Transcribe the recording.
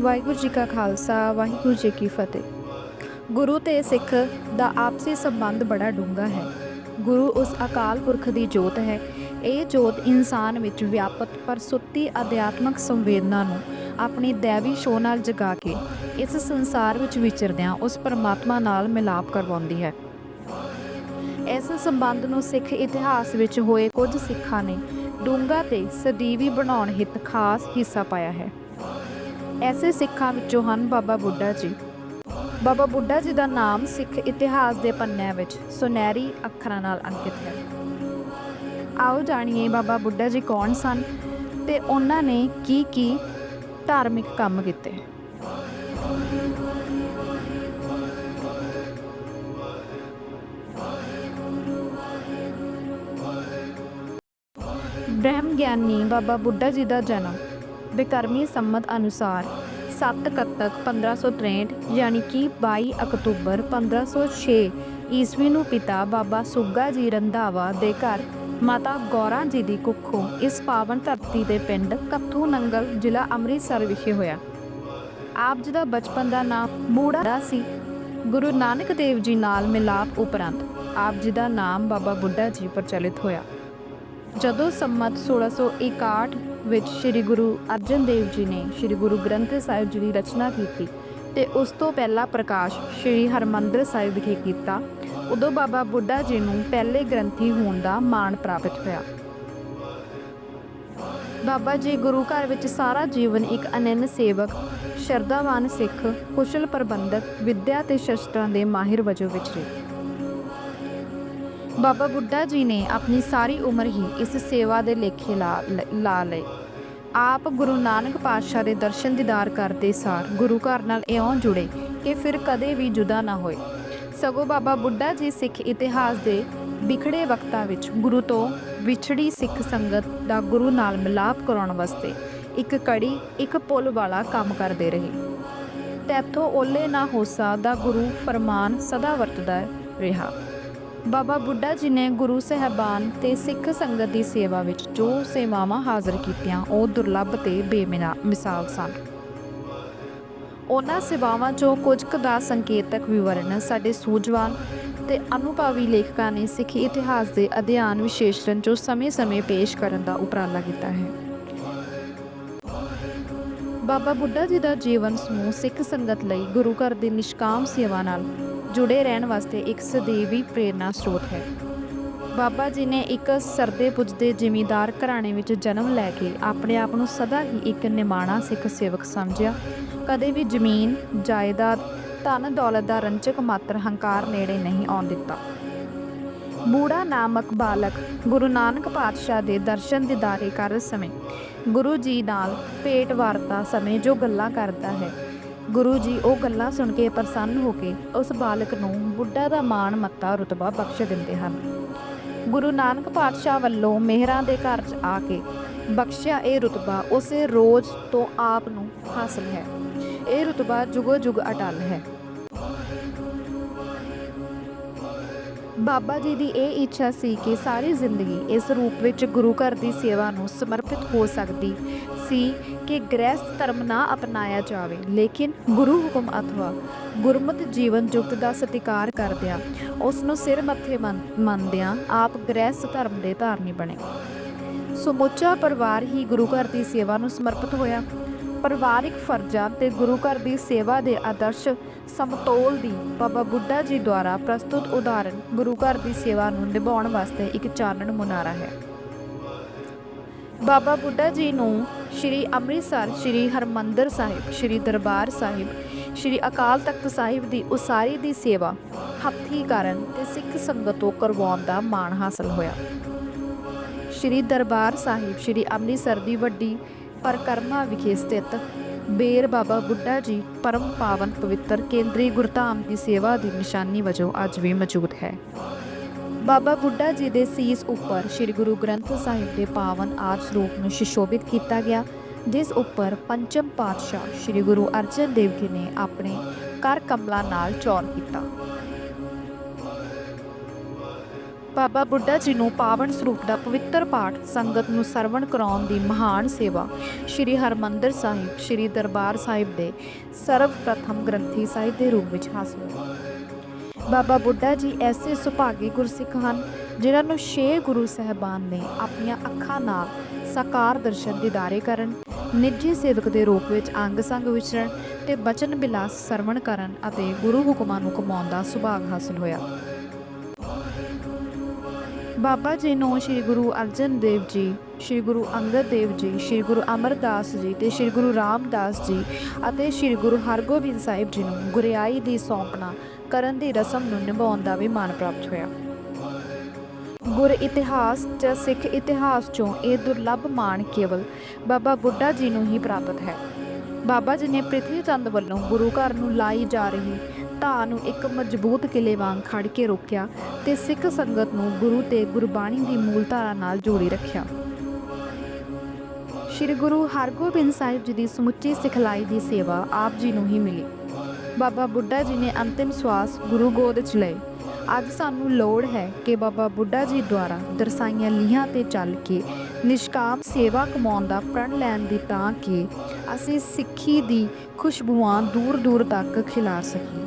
ਵਾਹਿਗੁਰੂ ਜੀ ਕਾ ਖਾਲਸਾ, ਵਾਹਿਗੁਰੂ ਜੀ ਕੀ ਫਤਿਹ। ਗੁਰੂ ਤੇ ਸਿੱਖ ਦਾ ਆਪਸੀ ਸੰਬੰਧ ਬੜਾ ਡੂੰਘਾ ਹੈ। ਗੁਰੂ ਉਸ ਅਕਾਲ ਪੁਰਖ ਦੀ ਜੋਤ ਹੈ। ਇਹ ਜੋਤ ਇਨਸਾਨ ਵਿੱਚ ਵਿਆਪਕ ਪਰ ਸੁੱਤੀ ਅਧਿਆਤਮਕ ਸੰਵੇਦਨਾ ਨੂੰ ਆਪਣੀ ਦੇਵੀ ਸ਼ੋਅ ਨਾਲ ਜਗਾ ਕੇ ਇਸ ਸੰਸਾਰ ਵਿੱਚ ਵਿਚਰਦਿਆਂ ਉਸ ਪਰਮਾਤਮਾ ਨਾਲ ਮਿਲਾਪ ਕਰਵਾਉਂਦੀ ਹੈ। ਇਸ ਸੰਬੰਧ ਨੂੰ ਸਿੱਖ ਇਤਿਹਾਸ ਵਿੱਚ ਹੋਏ ਕੁਝ ਸਿੱਖਾਂ ਨੇ ਡੂੰਘਾ ਤੇ ਸਦੀਵੀ ਬਣਾਉਣ ਹਿੱਤ ਖਾਸ ਹਿੱਸਾ ਪਾਇਆ ਹੈ। ਐਸੇ ਸਿੱਖਾਂ ਵਿੱਚੋਂ ਹਨ ਬਾਬਾ ਬੁੱਢਾ ਜੀ। ਬਾਬਾ ਬੁੱਢਾ ਜੀ ਦਾ ਨਾਮ ਸਿੱਖ ਇਤਿਹਾਸ ਦੇ ਪੰਨਿਆਂ ਵਿੱਚ ਸੁਨਹਿਰੀ ਅੱਖਰਾਂ ਨਾਲ ਅੰਕਿਤ ਹੈ। ਆਓ ਜਾਣੀਏ ਬਾਬਾ ਬੁੱਢਾ ਜੀ ਕੌਣ ਸਨ ਤੇ ਉਹਨਾਂ ਨੇ ਕੀ ਕੀ ਧਾਰਮਿਕ ਕੰਮ ਕੀਤੇ। ਬ੍ਰਹਮ ਗਿਆਨੀ ਬਾਬਾ ਬੁੱਢਾ ਜੀ ਦਾ ਜਨਮ ਬਿਕਰਮੀ ਸੰਮਤ ਅਨੁਸਾਰ 7 ਕੱਤਕ 1563 ਯਾਨੀ ਕਿ 22 ਅਕਤੂਬਰ 1506 ਈਸਵੀ ਨੂੰ ਪਿਤਾ ਬਾਬਾ ਸੁੱਗਾ ਜੀ ਰੰਧਾਵਾ ਦੇ ਘਰ, ਮਾਤਾ ਗੌਰਾਂ ਜੀ ਦੀ ਕੁੱਖੋਂ ਇਸ ਪਾਵਨ ਧਰਤੀ ਦੇ ਪਿੰਡ ਕੱਥੂ ਨੰਗਲ ਜ਼ਿਲ੍ਹਾ ਅੰਮ੍ਰਿਤਸਰ ਵਿਖੇ ਹੋਇਆ। ਆਪ ਜੀ ਦਾ ਬਚਪਨ ਦਾ ਨਾਮ ਬੂੜਾ ਸੀ। ਗੁਰੂ ਨਾਨਕ ਦੇਵ ਜੀ ਨਾਲ ਮਿਲਾਪ ਉਪਰੰਤ ਆਪ ਜੀ ਦਾ ਨਾਮ ਬਾਬਾ ਬੁੱਢਾ ਜੀ ਪ੍ਰਚਲਿਤ ਹੋਇਆ। ਜਦੋਂ ਸੰਮਤ 1661 ਵਿੱਚ ਸ੍ਰੀ ਗੁਰੂ ਅਰਜਨ ਦੇਵ ਜੀ ਨੇ ਸ੍ਰੀ ਗੁਰੂ ਗ੍ਰੰਥ ਸਾਹਿਬ ਜੀ ਦੀ ਰਚਨਾ ਕੀਤੀ ਤੇ ਉਸ ਤੋਂ ਪਹਿਲਾਂ ਪ੍ਰਕਾਸ਼ ਸ੍ਰੀ ਹਰਮੰਦਰ ਸਾਹਿਬ ਵਿਖੇ ਕੀਤਾ, ਉਦੋਂ ਬਾਬਾ ਬੁੱਢਾ ਜੀ ਨੂੰ ਪਹਿਲੇ ਗ੍ਰੰਥੀ ਹੋਣ ਦਾ ਮਾਣ ਪ੍ਰਾਪਤ ਹੋਇਆ। ਬਾਬਾ ਜੀ ਗੁਰੂ ਘਰ ਵਿੱਚ ਸਾਰਾ ਜੀਵਨ ਇੱਕ ਅਨੰਨ ਸੇਵਕ, ਸ਼ਰਧਾਵਾਨ ਸਿੱਖ, ਕੁਸ਼ਲ ਪ੍ਰਬੰਧਕ, ਵਿੱਦਿਆ ਤੇ ਸ਼ਸਤਰਾਂ ਦੇ ਮਾਹਿਰ ਵਜੋਂ ਵਿਚਰੇ ਬਾਬਾ ਬੁੱਢਾ ਜੀ ਨੇ ਆਪਣੀ ਸਾਰੀ ਉਮਰ ਹੀ ਇਸ ਸੇਵਾ ਦੇ ਲੇਖੇ ਲਾ ਲਾ ਲਏ। ਆਪ ਗੁਰੂ ਨਾਨਕ ਪਾਤਸ਼ਾਹ ਦੇ ਦਰਸ਼ਨ ਦੀਦਾਰ ਕਰਦੇ ਸਾਰ ਗੁਰੂ ਘਰ ਨਾਲ ਇਉਂ ਜੁੜੇ ਕਿ ਫਿਰ ਕਦੇ ਵੀ ਜੁਦਾ ਨਾ ਹੋਏ। ਸਗੋਂ ਬਾਬਾ ਬੁੱਢਾ ਜੀ ਸਿੱਖ ਇਤਿਹਾਸ ਦੇ ਵਿਖੜੇ ਵਕਤਾਂ ਵਿੱਚ ਗੁਰੂ ਤੋਂ ਵਿਛੜੀ ਸਿੱਖ ਸੰਗਤ ਦਾ ਗੁਰੂ ਨਾਲ ਮਿਲਾਪ ਕਰਾਉਣ ਵਾਸਤੇ ਇੱਕ ਕੜੀ, ਇੱਕ ਪੁੱਲ ਵਾਲਾ ਕੰਮ ਕਰਦੇ ਰਹੇ। ਤੈਥੋਂ ਓਲੇ ਨਾ ਹੋਸਾ ਦਾ ਗੁਰੂ ਫਰਮਾਨ ਸਦਾ ਵਰਤਦਾ ਰਿਹਾ। ਬਾਬਾ ਬੁੱਢਾ ਜੀ ਨੇ ਗੁਰੂ ਸਹਿਬਾਨ ਤੇ ਸਿੱਖ ਸੰਗਤ ਦੀ ਸੇਵਾ ਵਿੱਚ ਜੋ ਸੇਵਾਵਾਂ ਹਾਜ਼ਰ ਕੀਤੀਆਂ, ਉਹ ਦੁਰਲੱਭ ਤੇ ਬੇਮਿਨਾ, ਮਿਸਾਲ ਸਨ। ਉਹਨਾਂ ਸੇਵਾਵਾਂ ਚੋਂ ਕੁਝ ਕੁ ਦਾ ਸੰਕੇਤਕ ਵਿਵਰਣ ਸਾਡੇ ਸੂਝਵਾਨ ਤੇ ਅਨੁਭਵੀ ਲੇਖਕਾਂ ਨੇ ਸਿੱਖ ਇਤਿਹਾਸ ਦੇ ਅਧਿਐਨ ਵਿਸ਼ੇਸ਼ਣ ਚੋਂ ਸਮੇਂ-ਸਮੇਂ ਪੇਸ਼ ਕਰਨ ਦਾ ਉਪਰਾਲਾ ਕੀਤਾ ਹੈ। ਬਾਬਾ ਬੁੱਢਾ ਜੀ ਦਾ ਜੀਵਨ ਸਮੂਹ ਸਿੱਖ ਸੰਗਤ ਲਈ ਗੁਰੂ ਘਰ ਦੀ ਨਿਸ਼ਕਾਮ ਸੇਵਾ ਨਾਲ ਜੁੜੇ ਰਹਿਣ ਵਾਸਤੇ ਇੱਕ ਸਦੀਵੀ ਪ੍ਰੇਰਨਾ ਸਰੋਤ ਹੈ। ਬਾਬਾ ਜੀ ਨੇ ਇੱਕ ਸਰਦੇ ਪੁੱਜਦੇ ਜ਼ਿਮੀਂਦਾਰ ਘਰਾਣੇ ਵਿੱਚ ਜਨਮ ਲੈ ਕੇ ਆਪਣੇ ਆਪ ਨੂੰ ਸਦਾ ਹੀ ਇੱਕ ਨਿਮਾਣਾ ਸਿੱਖ ਸੇਵਕ ਸਮਝਿਆ। ਕਦੇ ਵੀ ਜ਼ਮੀਨ, ਜਾਇਦਾਦ, ਧਨ ਦੌਲਤ ਦਾ ਰੰਚਕ ਮਾਤਰ ਹੰਕਾਰ ਨੇੜੇ ਨਹੀਂ ਆਉਣ ਦਿੱਤਾ। ਬੂੜਾ ਨਾਮਕ ਬਾਲਕ ਗੁਰੂ ਨਾਨਕ ਪਾਤਸ਼ਾਹ ਦੇ ਦਰਸ਼ਨ ਦਿਦਾਰੇ ਕਰ ਸਮੇਂ ਗੁਰੂ ਜੀ ਨਾਲ ਭੇਟ ਵਾਰਤਾ ਸਮੇਂ ਜੋ ਗੱਲਾਂ ਕਰਦਾ ਹੈ ਗੁਰੂ ਜੀ ਉਹ ਗੱਲਾਂ ਸੁਣ ਕੇ ਪ੍ਰਸੰਨ ਹੋ ਕੇ ਉਸ ਬਾਲਕ ਨੂੰ ਬੁੱਢਾ ਦਾ ਮਾਣ ਮੱਤਾ ਰੁਤਬਾ ਬਖਸ਼ ਦਿੰਦੇ ਹਨ। ਗੁਰੂ ਨਾਨਕ ਪਾਤਸ਼ਾਹ ਵੱਲੋਂ ਮਿਹਰਾਂ ਦੇ ਘਰ 'ਚ ਆ ਕੇ ਬਖਸ਼ਿਆ ਇਹ ਰੁਤਬਾ ਉਸੇ ਰੋਜ਼ ਤੋਂ ਆਪ ਨੂੰ ਹਾਸਲ ਹੈ। ਇਹ ਰੁਤਬਾ ਜੁਗੋ ਜੁਗ ਅਟਲ ਹੈ। ਬਾਬਾ ਜੀ ਦੀ ਇਹ ਇੱਛਾ ਸੀ ਕਿ ਸਾਰੀ ਜ਼ਿੰਦਗੀ ਇਸ ਰੂਪ ਵਿੱਚ ਗੁਰੂ ਘਰ ਦੀ ਸੇਵਾ ਨੂੰ ਸਮਰਪਿਤ ਹੋ ਸਕਦੀ ਸੀ ਕਿ ਗ੍ਰਹਿਸਥ ਧਰਮ ਨਾ ਅਪਣਾਇਆ ਜਾਵੇ। ਲੇਕਿਨ ਗੁਰੂ ਹੁਕਮ ਅਥਵਾ ਗੁਰਮਤਿ ਜੀਵਨ ਜੁਗਤ ਦਾ ਸਤਿਕਾਰ ਕਰਦਿਆਂ ਉਸ ਨੂੰ ਸਿਰ ਮੱਥੇ ਮੰਨ- ਮੰਨਦਿਆਂ ਆਪ ਗ੍ਰਹਿਸਥ ਧਰਮ ਦੇ ਧਾਰਨੀ ਬਣੇ। ਸਮੁੱਚਾ ਪਰਿਵਾਰ ਹੀ ਗੁਰੂ ਘਰ ਦੀ ਸੇਵਾ ਨੂੰ ਸਮਰਪਿਤ ਹੋਇਆ। ਪਰਿਵਾਰਿਕ ਫਰਜ਼ਾਂ ਤੇ ਗੁਰੂ ਘਰ ਦੀ ਸੇਵਾ ਦੇ ਆਦਰਸ਼ ਸਮਤੋਲ ਦੀ ਬਾਬਾ ਬੁੱਢਾ ਜੀ ਦੁਆਰਾ ਪ੍ਰਸਤੁਤ ਉਦਾਹਰਣ ਗੁਰੂ ਘਰ ਦੀ ਸੇਵਾ ਨੂੰ ਨਿਭਾਉਣ ਵਾਸਤੇ ਇੱਕ ਚਾਨਣ ਮੁਨਾਰਾ ਹੈ। ਬਾਬਾ ਬੁੱਢਾ ਜੀ ਨੂੰ ਸ਼੍ਰੀ ਅੰਮ੍ਰਿਤਸਰ, ਸ਼੍ਰੀ ਹਰਮੰਦਰ ਸਾਹਿਬ, ਸ਼੍ਰੀ ਦਰਬਾਰ ਸਾਹਿਬ, ਸ਼੍ਰੀ ਅਕਾਲ ਤਖਤ ਸਾਹਿਬ ਦੀ ਉਸਾਰੀ ਦੀ ਸੇਵਾ ਹੱਥੀਂ ਕਰਨ ਤੇ ਸਿੱਖ ਸੰਗਤ ਤੋਂ ਕਰਵਾਉਣ ਦਾ ਮਾਣ ਹਾਸਲ ਹੋਇਆ। ਸ਼੍ਰੀ ਦਰਬਾਰ ਸਾਹਿਬ, ਸ਼੍ਰੀ ਅੰਮ੍ਰਿਤਸਰ ਦੀ ਵੱਡੀ ਪਰਕਰਮਾ ਵਿਖੇ ਸਥਿਤ ਬੇਰ ਬਾਬਾ ਬੁੱਢਾ ਜੀ ਪਰਮ ਪਾਵਨ ਪਵਿੱਤਰ ਕੇਂਦਰੀ ਗੁਰਧਾਮ ਦੀ ਸੇਵਾ ਦੀ ਨਿਸ਼ਾਨੀ ਵਜੋਂ ਅੱਜ ਵੀ ਮੌਜੂਦ ਹੈ। ਬਾਬਾ ਬੁੱਢਾ ਜੀ ਦੇ ਸੀਸ ਉੱਪਰ ਸ੍ਰੀ ਗੁਰੂ ਗ੍ਰੰਥ ਸਾਹਿਬ ਦੇ ਪਾਵਨ ਆਦ ਸਰੂਪ ਨੂੰ ਸ਼ਿਸ਼ੋਭਿਤ ਕੀਤਾ ਗਿਆ, ਜਿਸ ਉੱਪਰ ਪੰਚਮ ਪਾਤਸ਼ਾਹ ਸ੍ਰੀ ਗੁਰੂ ਅਰਜਨ ਦੇਵ ਜੀ ਨੇ ਆਪਣੇ ਕਰ ਕਮਲਾਂ ਨਾਲ ਚੌਰ ਕੀਤਾ। ਬਾਬਾ ਬੁੱਢਾ ਜੀ ਨੂੰ ਪਾਵਨ ਸਰੂਪ ਦਾ ਪਵਿੱਤਰ ਪਾਠ ਸੰਗਤ ਨੂੰ ਸਰਵਣ ਕਰਾਉਣ ਦੀ ਮਹਾਨ ਸੇਵਾ ਸ੍ਰੀ ਹਰਮੰਦਰ ਸਾਹਿਬ, ਸ੍ਰੀ ਦਰਬਾਰ ਸਾਹਿਬ ਦੇ ਸਰਵ ਪ੍ਰਥਮ ਗ੍ਰੰਥੀ ਸਾਹਿਬ ਦੇ ਰੂਪ ਵਿੱਚ ਹਾਸਲ ਹੋਇਆ। ਬਾਬਾ ਬੁੱਢਾ ਜੀ ਐਸੇ ਸੁਭਾਗੀ ਗੁਰਸਿੱਖ ਹਨ, ਜਿਨ੍ਹਾਂ ਨੂੰ ਛੇ ਗੁਰੂ ਸਹਿਬਾਨ ਨੇ ਆਪਣੀਆਂ ਅੱਖਾਂ ਨਾਲ ਸਾਕਾਰ ਦਰਸ਼ਨ ਦਿਦਾਰੇ ਕਰਨ, ਨਿੱਜੀ ਸੇਵਕ ਦੇ ਰੂਪ ਵਿੱਚ ਅੰਗ ਸੰਗ ਵਿਚਰਨ ਤੇ ਬਚਨ ਬਿਲਾਸ ਸਰਵਣ ਕਰਨ ਅਤੇ ਗੁਰੂ ਹੁਕਮਾਂ ਨੂੰ ਕਮਾਉਣ ਦਾ ਸੁਭਾਗ ਹਾਸਲ ਹੋਇਆ। ਬਾਬਾ ਜੀ ਨੂੰ ਸ੍ਰੀ ਗੁਰੂ ਅਰਜਨ ਦੇਵ ਜੀ, ਸ੍ਰੀ ਗੁਰੂ ਅੰਗਦ ਦੇਵ ਜੀ, ਸ੍ਰੀ ਗੁਰੂ ਅਮਰਦਾਸ ਜੀ ਤੇ ਸ੍ਰੀ ਗੁਰੂ ਰਾਮਦਾਸ ਜੀ ਅਤੇ ਸ੍ਰੀ ਗੁਰੂ ਹਰਗੋਬਿੰਦ ਸਾਹਿਬ ਜੀ ਨੂੰ ਗੁਰਿਆਈ ਦੀ ਸੌਂਪਣਾ ਕਰਨ ਦੀ ਰਸਮ ਨੂੰ ਨਿਭਾਉਣ ਦਾ ਵੀ ਮਾਣ ਪ੍ਰਾਪਤ ਹੋਇਆ। ਗੁਰ ਇਤਿਹਾਸ ਜਾਂ ਸਿੱਖ ਇਤਿਹਾਸ ਚੋਂ ਇਹ ਦੁਰਲੱਭ ਮਾਣ ਕੇਵਲ ਬਾਬਾ ਬੁੱਢਾ ਜੀ ਨੂੰ ਹੀ ਪ੍ਰਾਪਤ ਹੈ। ਬਾਬਾ ਜੀ ਨੇ ਪ੍ਰਿਥਵੀ ਚੰਦ ਵੱਲੋਂ ਗੁਰੂ ਘਰ ਨੂੰ ਲਾਈ ਜਾ ਰਹੀ ਢਾਹ ਨੂੰ ਇੱਕ ਮਜ਼ਬੂਤ ਕਿਲੇ ਵਾਂਗ ਖੜ ਕੇ ਰੋਕਿਆ ਤੇ ਸਿੱਖ ਸੰਗਤ ਨੂੰ ਗੁਰੂ ਤੇ ਗੁਰਬਾਣੀ ਦੀ ਮੂਲ ਧਾਰਾ ਨਾਲ ਜੋੜੀ ਰੱਖਿਆ। ਸ੍ਰੀ ਗੁਰੂ ਹਰਗੋਬਿੰਦ ਸਾਹਿਬ ਜੀ ਦੀ ਸਮੁੱਚੀ ਸਿਖਲਾਈ ਦੀ ਸੇਵਾ ਆਪ ਜੀ ਨੂੰ ਹੀ ਮਿਲੀ। ਬਾਬਾ ਬੁੱਢਾ ਜੀ ਨੇ ਅੰਤਿਮ ਸਵਾਸ ਗੁਰੂ ਗੋਦ 'ਚ ਲਏ। ਅੱਜ ਸਾਨੂੰ ਲੋੜ ਹੈ ਕਿ ਬਾਬਾ ਬੁੱਢਾ ਜੀ ਦੁਆਰਾ ਦਰਸਾਈਆਂ ਲੀਹਾਂ ਤੇ ਚੱਲ ਕੇ ਨਿਸ਼ਕਾਮ ਸੇਵਾ ਕਮਾਉਣ ਦਾ ਪ੍ਰਣ ਲੈਣ ਦੀ ਤਾਂ ਕਿ ਅਸੀਂ ਸਿੱਖੀ ਦੀ ਖੁਸ਼ਬੂਆਂ ਦੂਰ ਦੂਰ ਤੱਕ ਖਿਲਾਰ ਸਕੀਏ।